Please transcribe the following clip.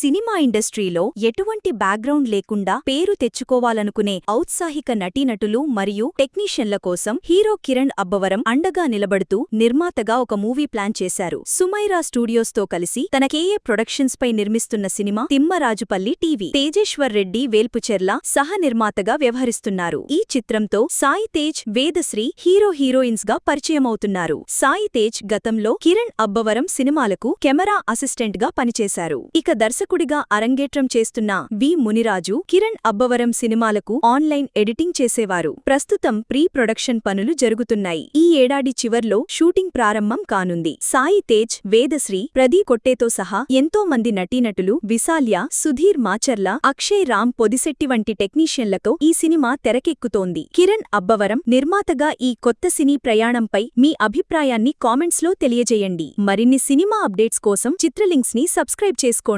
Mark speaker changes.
Speaker 1: Cinema ఇండస్ట్రీలో ఎటువంటి background లేకుండా పేరు తెచ్చుకోవాలనుకునే ఔత్సాహిక నటీనటులు మరియు టెక్నీషియన్ల కోసం హీరో కిరణ్ అబ్బవరం అండగా నిలబడుతూ నిర్మాతగా ఒక మూవీ ప్లాన్ చేశారు. సుమైరా స్టూడియోస్తో కలిసి తన కేఏ ప్రొడక్షన్స్ పై నిర్మిస్తున్న సినిమా తిమ్మరాజుపల్లి టీవీ. తేజేశ్వర్ రెడ్డి వేల్పుచెర్ల సహ నిర్మాతగా వ్యవహరిస్తున్నారు. ఈ చిత్రంతో సాయి తేజ్ వేదశ్రీ హీరో హీరోయిన్స్గా పరిచయమవుతున్నారు. సాయి తేజ్ గతంలో కిరణ్ అబ్బవరం సినిమాలకు కెమెరా అసిస్టెంట్గా పనిచేశారు. ఇక దర్శకుడిగా అరంగేట్రం చేస్తున్న వి. మునిరాజు కిరణ్ అబ్బవరం సినిమాలకు ఆన్లైన్ ఎడిటింగ్ చేసేవారు. ప్రస్తుతం ప్రీ ప్రొడక్షన్ పనులు జరుగుతున్నాయి. ఈ ఏడాది చివర్లో షూటింగ్ ప్రారంభం కానుంది. సాయి తేజ్ వేదశ్రీ ప్రదీ కొట్టేతో సహా ఎంతో మంది నటీనటులు విశాల్య సుధీర్ మాచర్ల అక్షయ్ రామ్ పొదిశెట్టి వంటి టెక్నీషియన్లతో ఈ సినిమా తెరకెక్కుతోంది. కిరణ్ అబ్బవరం నిర్మాతగా ఈ కొత్త సినీ ప్రయాణంపై మీ అభిప్రాయాన్ని కామెంట్స్లో తెలియజేయండి. మరిన్ని సినిమా అప్డేట్స్ కోసం చిత్రలింక్స్ని సబ్స్క్రైబ్ చేసుకోండి.